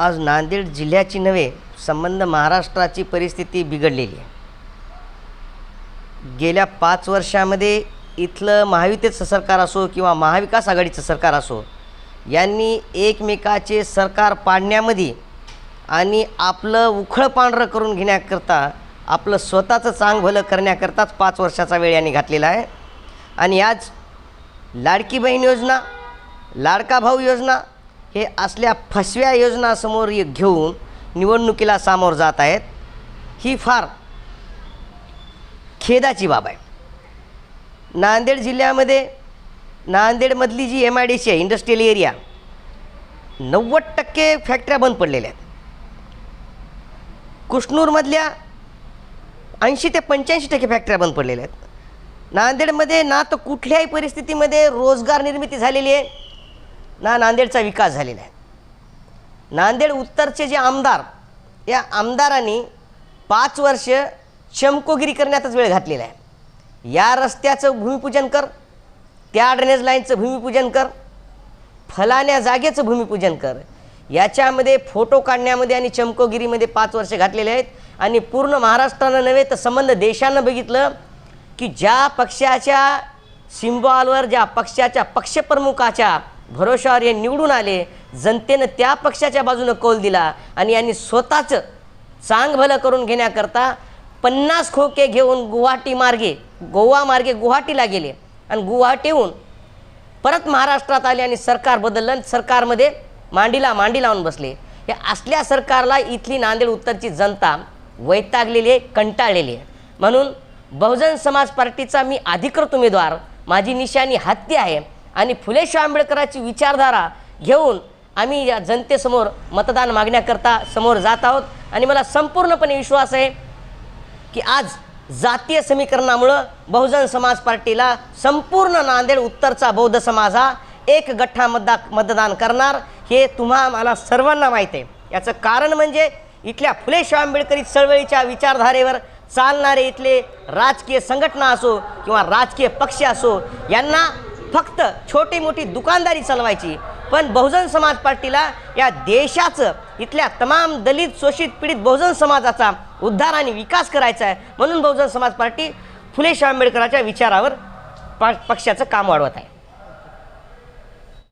आज नांदेड जिल्ह्याची नव्हे संबंध महाराष्ट्राची परिस्थिती बिघडलेली आहे. गेल्या पाच वर्षामध्ये इथलं महायुतीचं सरकार असो किंवा महाविकास आघाडीचं सरकार असो यांनी एकमेकाचे सरकार पाडण्यामध्ये आणि आपलं उखळ पांढरं करून घेण्याकरता आपलं स्वतःचं चांग भलं करण्याकरताच पाच वर्षाचा वेळ यांनी घातलेला आहे. आणि आज लाडकी बहीण योजना लाडका भाऊ योजना हे असल्या फसव्या योजनासमोर घेऊन निवडणुकीला सामोर जात आहेत. ही फार खेदाची बाब आहे. नांदेड जिल्ह्यामध्ये नांदेडमधली जी एम आय डी सी आहे इंडस्ट्रियल एरिया नव्वद टक्के फॅक्टऱ्या बंद पडलेल्या आहेत. कुष्णूरमधल्या ऐंशी ते पंच्याऐंशी टक्के फॅक्टऱ्या बंद पडलेल्या आहेत. नांदेडमध्ये ना तर कुठल्याही परिस्थितीमध्ये रोजगार निर्मिती झालेली आहे. ना नांदेडचा विकास झालेला आहे. नांदेड उत्तरचे जे आमदार या आमदारांनी पाच वर्ष चमकोगिरी करण्यातच वेळ घातलेला आहे. या रस्त्याचं भूमिपूजन कर त्या ड्रेनेज लाईनचं भूमिपूजन कर फलाण्या जागेचं भूमिपूजन कर. याच्यामध्ये फोटो काढण्यामध्ये आणि चमकोगिरीमध्ये पाच वर्ष घातलेले आहेत. आणि पूर्ण महाराष्ट्रानं नव्हे तर संबंध देशानं बघितलं की ज्या पक्षाच्या सिम्बॉलवर ज्या पक्षाच्या पक्षप्रमुखाच्या भरोशावर हे निवडून आले जनतेनं त्या पक्षाच्या बाजूनं कौल दिला आणि यांनी स्वतःचं चांग भलं करून घेण्याकरता पन्नास खोके घेऊन गुवाहाटी मार्गे गोवा मार्गे गुवाहाटीला गेले. आणि गुवाहाटीहून परत महाराष्ट्रात आले आणि सरकार बदललं आणि सरकारमध्ये मांडीला मांडी लावून बसले. हे असल्या सरकारला इथली नांदेड उत्तरची जनता वैतागलेली आहे कंटाळलेली आहे. म्हणून बहुजन समाज पार्टीचा मी अधिकृत उमेदवार माझी निशाणी हत्ती आहे. आणि फुले आंबेडकराची विचारधारा घेऊन आम्ही या जनतेसमोर मतदान मागण्याकरता समोर जात आहोत. आणि मला संपूर्णपणे विश्वास आहे की आज जातीय समीकरणामुळं बहुजन समाज पार्टीला संपूर्ण नांदेड उत्तरचा बौद्ध समाज हा एक गठ्ठा मतदा मतदान करणार हे तुम्हा मला सर्वांना माहीत आहे. याचं कारण म्हणजे इथल्या फुले आंबेडकरी चळवळीच्या विचारधारेवर चालणारे इथले राजकीय संघटना असो किंवा राजकीय पक्ष असो यांना फक्त छोटी मोठी दुकानदारी चालवायची. पण बहुजन समाज पार्टीला या देशाचं इथल्या तमाम दलित शोषित पीडित बहुजन समाजाचा उद्धार आणि विकास करायचा आहे म्हणून बहुजन समाज पार्टी फुले शाह आंबेडकरांच्या विचारावर पा पक्षाचं काम वाढवत आहे.